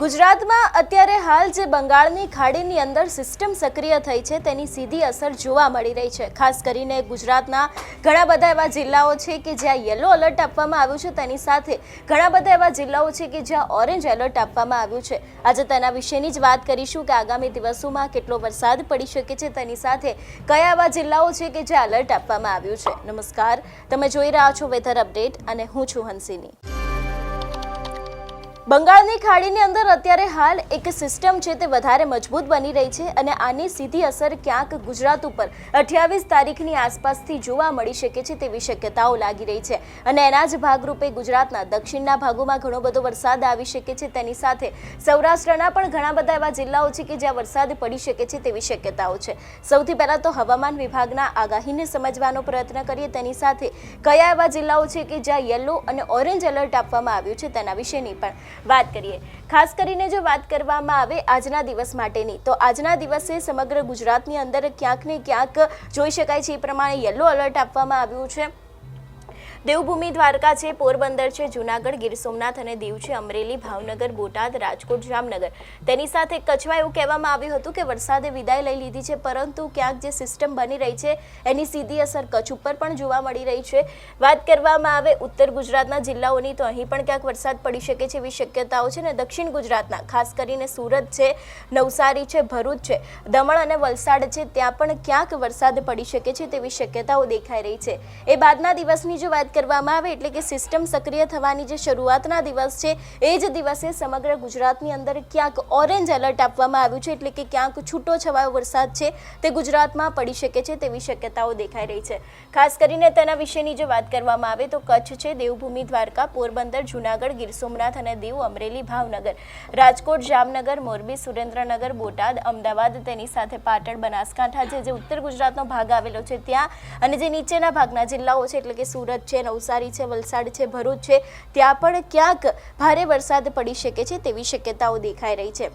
ગુજરાતમાં અત્યારે હાલ જે બંગાળની ખાડીની અંદર સિસ્ટમ સક્રિય થઈ છે, તેની સીધી અસર જોવા મળી રહી છે. ખાસ કરીને ગુજરાતના ઘણા બધા એવા જિલ્લાઓ છે કે જ્યાં યલો એલર્ટ આપવામાં આવ્યું છે, તેની સાથે ઘણા બધા એવા જિલ્લાઓ છે કે જ્યાં ઓરેન્જ એલર્ટ આપવામાં આવ્યું છે. આજે તેના વિશેની જ વાત કરીશું કે આગામી દિવસોમાં કેટલો વરસાદ પડી શકે છે, તેની સાથે કયા એવા જિલ્લાઓ છે કે જ્યાં એલર્ટ આપવામાં આવ્યું છે. નમસ્કાર. તમે જોઈ રહ્યા છો વેધર અપડેટ અને હું છું હંસિની. બંગાળની ખાડીની અંદર અત્યારે હાલ એક સિસ્ટમ છે તે વધારે મજબૂત બની રહી છે અને આની સીધી અસર ક્યાંક ગુજરાત ઉપર અઠ્યાવીસ તારીખની આસપાસથી જોવા મળી શકે છે તેવી શક્યતાઓ લાગી રહી છે. અને એના જ ભાગરૂપે ગુજરાતના દક્ષિણના ભાગોમાં ઘણો બધો વરસાદ આવી શકે છે. તેની સાથે સૌરાષ્ટ્રના પણ ઘણા બધા એવા જિલ્લાઓ છે કે જ્યાં વરસાદ પડી શકે છે તેવી શક્યતાઓ છે. સૌથી પહેલાં તો હવામાન વિભાગના આગાહીને સમજવાનો પ્રયત્ન કરીએ. તેની સાથે કયા એવા જિલ્લાઓ છે કે જ્યાં યલો અને ઓરેન્જ એલર્ટ આપવામાં આવ્યું છે તેના વિશેની પણ વાત કરીએ. ખાસ કરીને જો વાત કરવામાં આવે આજના દિવસ માટેની, તો આજના દિવસે સમગ્ર ગુજરાતની અંદર ક્યાંક ને ક્યાંક જોઈ શકાય છે. એ પ્રમાણે યલો એલર્ટ આપવામાં આવ્યું છે. દેવભૂમિ દ્વારકા છે, પોરબંદર છે, જુનાગઢ, ગીર સોમનાથ અને દીવ છે, અમરેલી, ભાવનગર, બોટાદ, રાજકોટ, જામનગર. તેની સાથે કચ્છમાં એવું કહેવામાં આવ્યું હતું કે વરસાદે વિદાય લઈ લીધી છે, પરંતુ ક્યાંક જે સિસ્ટમ બની રહી છે, એની સીધી અસર કચ્છ ઉપર પણ જોવા મળી રહી છે. વાત કરવામાં આવે ઉત્તર ગુજરાતના જિલ્લાઓની, તો અહીં પણ ક્યાંક વરસાદ પડી શકે છે એવી શક્યતાઓ છે ને દક્ષિણ ગુજરાતના, ખાસ કરીને સુરત છે, નવસારી છે, ભરૂચ છે, દમણ અને વલસાડ છે, ત્યાં પણ ક્યાંક વરસાદ પડી શકે છે તેવી શક્યતાઓ દેખાઈ રહી છે. એ બાદના દિવસની જો વાત કરવામાં આવે એટલે કે સિસ્ટમ સક્રિય થવાની જે શરૂઆતના દિવસ છે, એ જ દિવસે સમગ્ર ગુજરાતની અંદર ક્યાંક ઓરેન્જ એલર્ટ આપવામાં આવ્યું છે, એટલે કે ક્યાંક છૂટો છવાયો વરસાદ છે, તે ગુજરાતમાં પડી શકે છે તેવી શક્યતાઓ દેખાઈ રહી છે. ખાસ કરીને તેના વિશેની જો વાત કરવામાં આવે તો કચ્છ છે, દેવભૂમિ, દ્વારકા, પોરબંદર, જુનાગઢ, ગીર સોમનાથ અને દીવ, અમરેલી, ભાવનગર. રાજકોટ, જામનગર, મોરબી, સુરેન્દ્રનગર, બોટાદ, અમદાવાદ તેની સાથે પાટણ, બનાસકાંઠા જે જે ઉત્તર ગુજરાતનો ભાગ આવેલો છે. ત્યાં અને જે નીચેના ભાગના જિલ્લાઓ છે, એટલે કે સુરત છે નવસારી છે, વલસાડ છે, ભરૂચ છે, ત્યાં પણ ક્યાંક ભારે વરસાદ પડી શકે છે તેવી શક્યતાઓ દેખાઈ રહી છે.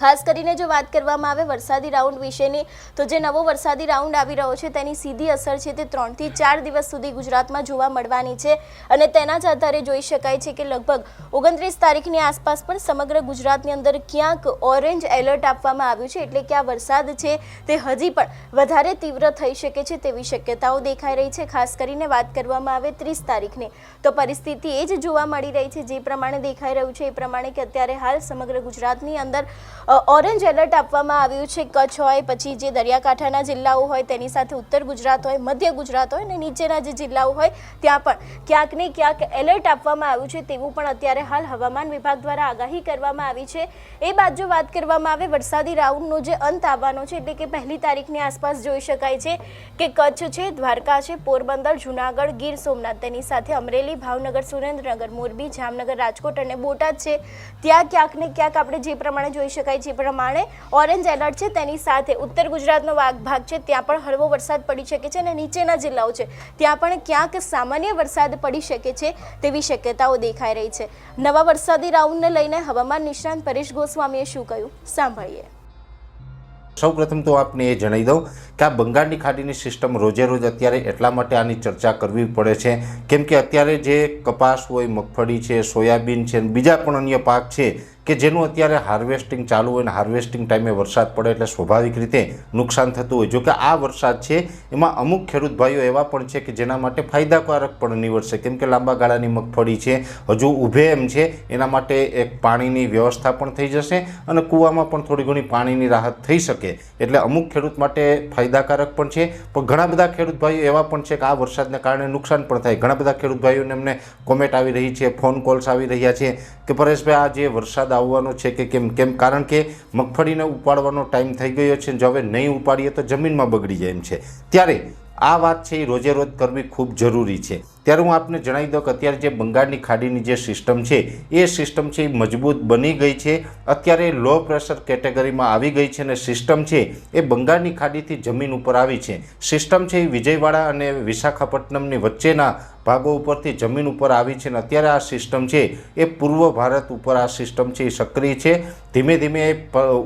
ખાસ કરીને જો વાત કરવામાં આવે વરસાદી રાઉન્ડ વિશેની, તો જે નવો વરસાદી રાઉન્ડ આવી રહ્યો છે, તેની સીધી અસર છે તે ત્રણથી ચાર દિવસ સુધી ગુજરાતમાં જોવા મળવાની છે. અને તેના જ આધારે જોઈ શકાય છે કે લગભગ ઓગણત્રીસ તારીખની આસપાસ પણ સમગ્ર ગુજરાતની અંદર ક્યાંક ઓરેન્જ એલર્ટ આપવામાં આવ્યું છે, એટલે કે આ વરસાદ છે તે હજી પણ વધારે તીવ્ર થઈ શકે છે તેવી શક્યતાઓ દેખાઈ રહી છે. ખાસ કરીને વાત કરવામાં આવે ત્રીસ તારીખની, તો પરિસ્થિતિ એ જ જોવા મળી રહી છે જે પ્રમાણે દેખાઈ રહ્યું છે. એ પ્રમાણે કે અત્યારે હાલ સમગ્ર ગુજરાતની અંદર ઓરેન્જ એલર્ટ આપવામાં આવ્યું છે, કચ્છ હોય, પછી જે દરિયાકાંઠાના જિલ્લાઓ હોય, તેની સાથે ઉત્તર ગુજરાત હોય, મધ્ય ગુજરાત હોય અને નીચેના જે જિલ્લાઓ હોય, ત્યાં પણ ક્યાંક ને ક્યાંક એલર્ટ આપવામાં આવ્યું છે, તેવું પણ અત્યારે હાલ હવામાન વિભાગ દ્વારા આગાહી કરવામાં આવી છે. એ બાદ જો વાત કરવામાં આવે, વરસાદી રાઉન્ડનો જે અંત આવવાનો છે, એટલે કે પહેલી તારીખની આસપાસ જોઈ શકાય છે કે કચ્છ છે, દ્વારકા છે, પોરબંદર, જુનાગઢ, ગીર સોમનાથ, તેની સાથે અમરેલી, ભાવનગર, સુરેન્દ્રનગર, મોરબી, જામનગર, રાજકોટ અને બોટાદ છે. ત્યાં ક્યાંક ને ક્યાંક આપણે જે પ્રમાણે જોઈ શકાય એ પ્રમાણે ઓરેન્જ એલર્ટ છે. તેની સાથે ઉત્તર ગુજરાતનો ભાગ છે. ત્યાં પણ હળવો વરસાદ પડી શકે છે અને નીચેના જિલ્લાઓ છે. ત્યાં પણ ક્યાંક સામાન્ય વરસાદ પડી શકે છે તેવી શક્યતાઓ દેખાઈ રહી છે. નવા વરસાદી રાઉન્ડને લઈને હવામાન નિષ્ણાંત પરેશ ગોસ્વામીએ શું કહ્યું? સાંભળીએ. સૌપ્રથમ તો આપને એ જણાવી દઉં કે આ બંગાળની ખાડીની સિસ્ટમ રોજે રોજ અત્યારે એટલા માટે આની ચર્ચા કરવી પડે છે? કેમ કે અત્યારે જે કપાસ હોય, મગફળી છે, સોયાબીન છે અને બીજા પણ અન્ય પાક છે કે જેનું અત્યારે હાર્વેસ્ટિંગ ચાલુ હોય અને હાર્વેસ્ટિંગ ટાઈમે વરસાદ પડે એટલે સ્વાભાવિક રીતે નુકસાન થતું હોય. જો કે આ વરસાદ છે, એમાં અમુક ખેડૂત ભાઈઓ એવા પણ છે કે જેના માટે ફાયદાકારક પણ નીવડશે. કેમ કે લાંબા ગાળાની મગફળી છે, હજુ ઊભે એમ છે, એના માટે એક પાણીની વ્યવસ્થા પણ થઈ જશે અને કૂવામાં પણ થોડી ઘણી પાણીની રાહત થઈ શકે. એટલે અમુક ખેડૂત માટે ફાયદાકારક પણ છે. પણ ઘણા બધા ખેડૂત ભાઈઓ એવા પણ છે કે આ વરસાદને કારણે નુકસાન પણ થાય. ઘણા બધા ખેડૂત ભાઈઓને એમને કોમેન્ટ આવી રહી છે ફોન કોલ્સ આવી રહ્યા છે કે પરેશભાઈ, આ જે વરસાદ આવવાનો છે કે કેમ? કેમ? કારણ કે મગફળીને ઉપાડવાનો ટાઈમ થઈ ગયો છે. જો હવે નહીં ઉપાડીએ તો જમીનમાં બગડી જાય એમ છે. ત્યારે આ વાત છે એ રોજે રોજ કરવી ખૂબ જરૂરી છે. ત્યારે હું આપને જણાવી દઉં કે અત્યારે જે બંગાળની ખાડીની જે સિસ્ટમ છે, એ સિસ્ટમ છે એ મજબૂત બની ગઈ છે. અત્યારે લો પ્રેશર કેટેગરીમાં આવી ગઈ છે અને સિસ્ટમ છે એ બંગાળની ખાડીથી જમીન ઉપર આવી છે. સિસ્ટમ છે એ વિજયવાડા અને વિશાખાપટ્ટનમની વચ્ચેના ભાગો ઉપરથી જમીન ઉપર આવી છે અને અત્યારે આ સિસ્ટમ છે, એ પૂર્વ ભારત ઉપર આ સિસ્ટમ છે એ સક્રિય છે. ધીમે ધીમે એ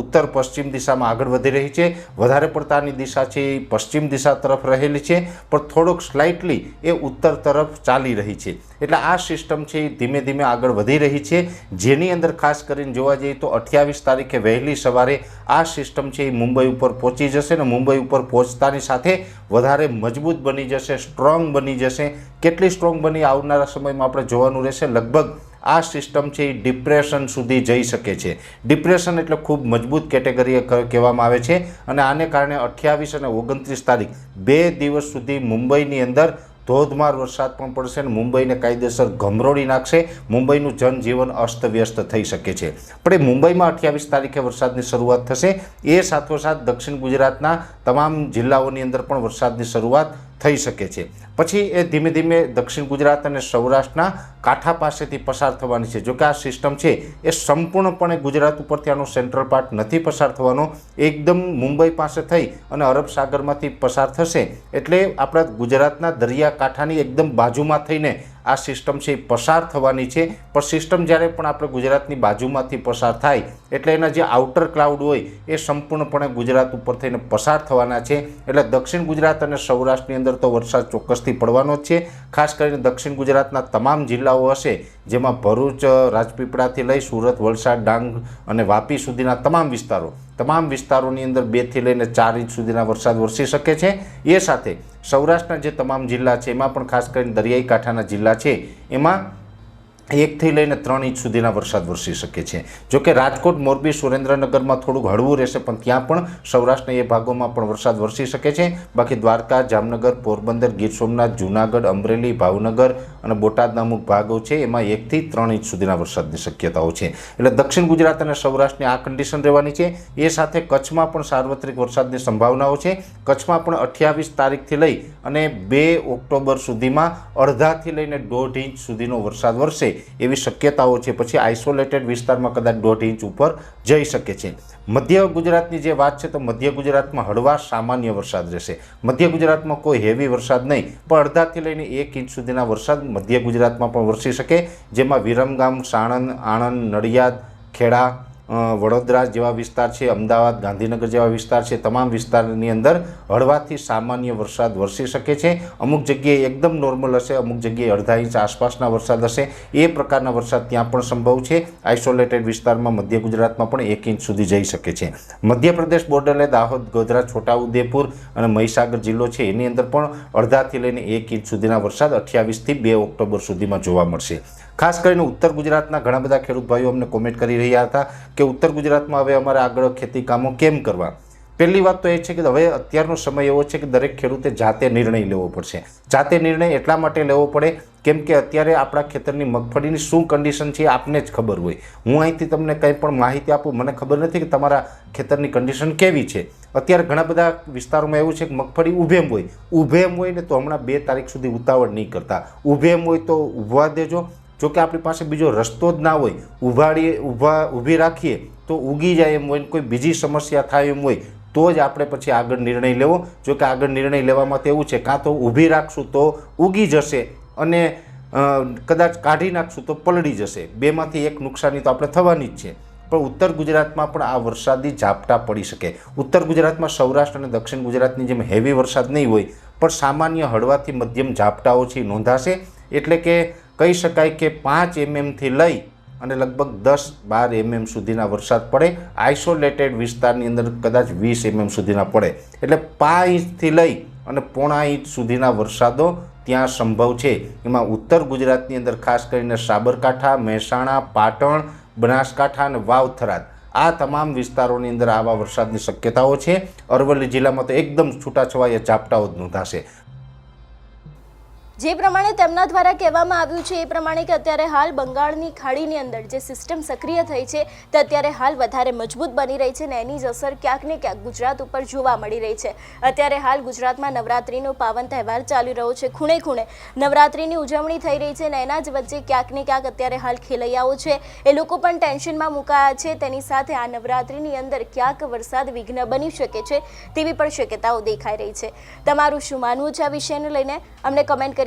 ઉત્તર પશ્ચિમ દિશામાં આગળ વધી રહી છે. વધારે પડતાની દિશા છે એ પશ્ચિમ દિશા તરફ રહેલી છે, પણ થોડોક સ્લાઇટલી એ ઉત્તર તરફ ચાલી રહી છે. એટલે આ સિસ્ટમ છે એ ધીમે ધીમે આગળ વધી રહી છે. જેની અંદર ખાસ કરીને જોવા જઈએ તો અઠ્યાવીસ તારીખે વહેલી સવારે આ સિસ્ટમ છે એ મુંબઈ ઉપર પહોંચી જશે ને મુંબઈ ઉપર પહોંચતાની સાથે વધારે મજબૂત બની જશે, સ્ટ્રોંગ બની જશે. કેટલી સ્ટ્રોંગ બની આવનારા સમયમાં આપણે જોવાનું રહેશે. લગભગ આ સિસ્ટમ છે એ ડિપ્રેશન સુધી જઈ શકે છે. ડિપ્રેશન એટલે ખૂબ મજબૂત કેટેગરી કહેવામાં આવે છે અને આને કારણે અઠ્યાવીસ અને ઓગણત્રીસ તારીખ બે દિવસ સુધી મુંબઈની અંદર ધોધમાર વરસાદ પણ પડશે અને મુંબઈને કાયદેસર ગમરોળી નાખશે. મુંબઈનું જનજીવન અસ્તવ્યસ્ત થઈ શકે છે. પણ એ મુંબઈમાં અઠ્યાવીસ તારીખે વરસાદની શરૂઆત થશે. એ સાથોસાથ દક્ષિણ ગુજરાતના તમામ જિલ્લાઓની અંદર પણ વરસાદની શરૂઆત થઈ શકે છે. પછી એ ધીમે ધીમે દક્ષિણ ગુજરાત અને સૌરાષ્ટ્રના કાંઠા પાસેથી પસાર થવાની છે. જોકે આ સિસ્ટમ છે એ સંપૂર્ણપણે ગુજરાત ઉપરથી આનો સેન્ટ્રલ પાર્ટ નથી પસાર થવાનો. એકદમ મુંબઈ પાસે થઈ અને અરબ સાગરમાંથી પસાર થશે એટલે આપણા ગુજરાતના દરિયાકાંઠાની એકદમ બાજુમાં થઈને આ સિસ્ટમ છે એ પસાર થવાની છે. પણ સિસ્ટમ જ્યારે પણ આપણે ગુજરાતની બાજુમાંથી પસાર થાય એટલે એના જે આઉટર ક્લાઉડ હોય એ સંપૂર્ણપણે ગુજરાત ઉપર થઈને પસાર થવાના છે. એટલે દક્ષિણ ગુજરાત અને સૌરાષ્ટ્રની અંદર તો વરસાદ ચોક્કસથી પડવાનો જ છે. ખાસ કરીને દક્ષિણ ગુજરાતના તમામ જિલ્લાઓ હશે, જેમાં ભરૂચ રાજપીપળાથી લઈ સુરત, વલસાડ, ડાંગ અને વાપી સુધીના તમામ વિસ્તારો, તમામ વિસ્તારોની અંદર બેથી લઈને ચાર ઇંચ સુધીના વરસાદ વરસી શકે છે. એ સાથે સૌરાષ્ટ્રના જે તમામ જિલ્લા છે, એમાં પણ ખાસ કરીને દરિયાઈ કાંઠાના જિલ્લા છે, એમાં એકથી લઈને ત્રણ ઇંચ સુધીના વરસાદ વરસી શકે છે. જોકે રાજકોટ, મોરબી, સુરેન્દ્રનગરમાં થોડુંક હળવું રહેશે, પણ ત્યાં પણ સૌરાષ્ટ્રના એ ભાગોમાં પણ વરસાદ વરસી શકે છે. બાકી દ્વારકા, જામનગર, પોરબંદર, ગીર સોમનાથ, જૂનાગઢ, અમરેલી, ભાવનગર અને બોટાદના અમુક ભાગો છે, એમાં એકથી ત્રણ ઇંચ સુધીના વરસાદની શક્યતાઓ છે. એટલે દક્ષિણ ગુજરાત અને સૌરાષ્ટ્રની આ કન્ડિશન રહેવાની છે. એ સાથે કચ્છમાં પણ સાર્વત્રિક વરસાદની સંભાવનાઓ છે. કચ્છમાં પણ અઠ્યાવીસ તારીખથી લઈ અને બે ઓક્ટોબર સુધીમાં અડધાથી લઈને દોઢ ઇંચ સુધીનો વરસાદ વરસે. એવી શક્યતાઓ છે. પછી આઇસોલેટેડ વિસ્તારમાં કદાચ દોઢ ઇંચ ઉપર જઈ શકે છે. મધ્ય ગુજરાતની જે વાત છે, તો મધ્ય ગુજરાતમાં હળવા સામાન્ય વરસાદ રહેશે. મધ્ય ગુજરાતમાં કોઈ હેવી વરસાદ નહીં, પણ અડધાથી લઈને એક ઇંચ સુધીના વરસાદ મધ્ય ગુજરાતમાં પણ વરસી શકે, જેમાં વિરમગામ, સાણંદ, આણંદ, નડિયાદ, ખેડા વડોદરા જેવા વિસ્તાર છે, અમદાવાદ, ગાંધીનગર જેવા વિસ્તાર છે, તમામ વિસ્તારની અંદર હળવાથી સામાન્ય વરસાદ વરસી શકે છે. અમુક જગ્યાએ એકદમ નોર્મલ હશે, અમુક જગ્યાએ અડધા ઇંચ આસપાસના વરસાદ હશે. એ પ્રકારના વરસાદ ત્યાં પણ સંભવ છે. આઇસોલેટેડ વિસ્તારમાં મધ્ય ગુજરાતમાં પણ એક ઇંચ સુધી જઈ શકે છે. મધ્યપ્રદેશ બોર્ડરે દાહોદ, ગોધરા, છોટાઉદેપુર અને મહીસાગર જિલ્લો છે. એની અંદર પણ અડધાથી લઈને એક ઇંચ સુધીના વરસાદ અઠ્યાવીસથી બે ઓક્ટોબર સુધીમાં જોવા મળશે. ખાસ કરીને ઉત્તર ગુજરાતના ઘણા બધા ખેડૂત ભાઈઓ અમને કોમેન્ટ કરી રહ્યા હતા કે ઉત્તર ગુજરાતમાં હવે અમારે આગળ ખેતી કામો કેમ કરવા? પહેલી વાત તો એ છે કે હવે અત્યારનો સમય એવો છે કે દરેક ખેડૂતે જાતે નિર્ણય લેવો પડશે. જાતે નિર્ણય એટલા માટે લેવો પડે કેમ કે અત્યારે આપણા ખેતરની મગફળીની શું કન્ડિશન છે આપને જ ખબર હોય. હું અહીંથી તમને કંઈ પણ માહિતી આપું, મને ખબર નથી કે તમારા ખેતરની કન્ડિશન કેવી છે. અત્યારે ઘણા બધા વિસ્તારોમાં એવું છે કે મગફળી ઊભેમ હોય. ઊભેમ હોય ને તો હમણાં બે તારીખ સુધી ઉતાવળ નહીં કરતા. ઊભેમ હોય તો ઊભવા દેજો. જો કે આપણી પાસે બીજો રસ્તો જ ના હોય ઊભાડીએ ઊભા ઊભી રાખીએ, તો ઉગી જાય એમ હોય કોઈ બીજી સમસ્યા થાય એમ હોય, તો જ આપણે પછી આગળ નિર્ણય લેવો. જો કે આગળ નિર્ણય લેવામાં તો એવું છે, કાં તો ઊભી રાખશું તો ઉગી જશે અને કદાચ કાઢી નાખશું તો પલળી જશે. બેમાંથી એક નુકસાની તો આપણે થવાની જ છે. પણ ઉત્તર ગુજરાતમાં પણ આ વરસાદી ઝાપટા પડી શકે. ઉત્તર ગુજરાતમાં સૌરાષ્ટ્ર અને દક્ષિણ ગુજરાતની જેમ હેવી વરસાદ નહીં હોય, પણ સામાન્ય હળવાથી મધ્યમ ઝાપટાઓ છે નોંધાશે. એટલે કે કહી શકાય કે પાંચ એમએમથી લઈ અને લગભગ દસ બાર એમએમ સુધીના વરસાદ પડે. આઇસોલેટેડ વિસ્તારની અંદર કદાચ વીસ એમએમ સુધીના પડે. એટલે પા ઇંચથી લઈ અને પોણા ઇંચ સુધીના વરસાદો ત્યાં સંભવ છે. એમાં ઉત્તર ગુજરાતની અંદર ખાસ કરીને સાબરકાંઠા, મહેસાણા, પાટણ, બનાસકાંઠા અને વાવ થરાદ આ તમામ વિસ્તારોની અંદર આવા વરસાદની શક્યતાઓ છે. અરવલ્લી જિલ્લામાં તો એકદમ છૂટાછવાયા ઝાપટાઓ જ નોંધાશે. જે પ્રમાણે તેમના દ્વારા કહેવામાં આવ્યું છે, એ પ્રમાણે કે અત્યારે હાલ બંગાળની ખાડીની અંદર જે સિસ્ટમ સક્રિય થઈ છે, તે અત્યારે હાલ વધારે મજબૂત બની રહી છે ને એની જ અસર ક્યાંક ને ક્યાંક ગુજરાત ઉપર જોવા મળી રહી છે. અત્યારે હાલ ગુજરાતમાં નવરાત્રિનો પાવન તહેવાર ચાલી રહ્યો છે, ખૂણે ખૂણે નવરાત્રિની ઉજવણી થઈ રહી છે ને એના જ વચ્ચે ક્યાંક ને ક્યાંક અત્યારે હાલ ખેલૈયાઓ છે, એ લોકો પણ ટેન્શનમાં મુકાયા છે, તેની સાથે આ નવરાત્રિની અંદર ક્યાંક વરસાદ વિઘ્ન બની શકે છે, તેવી પણ શક્યતાઓ દેખાઈ રહી છે. તમારું શું માનવું છે આ વિષયને લઈને? અમને કમેન્ટ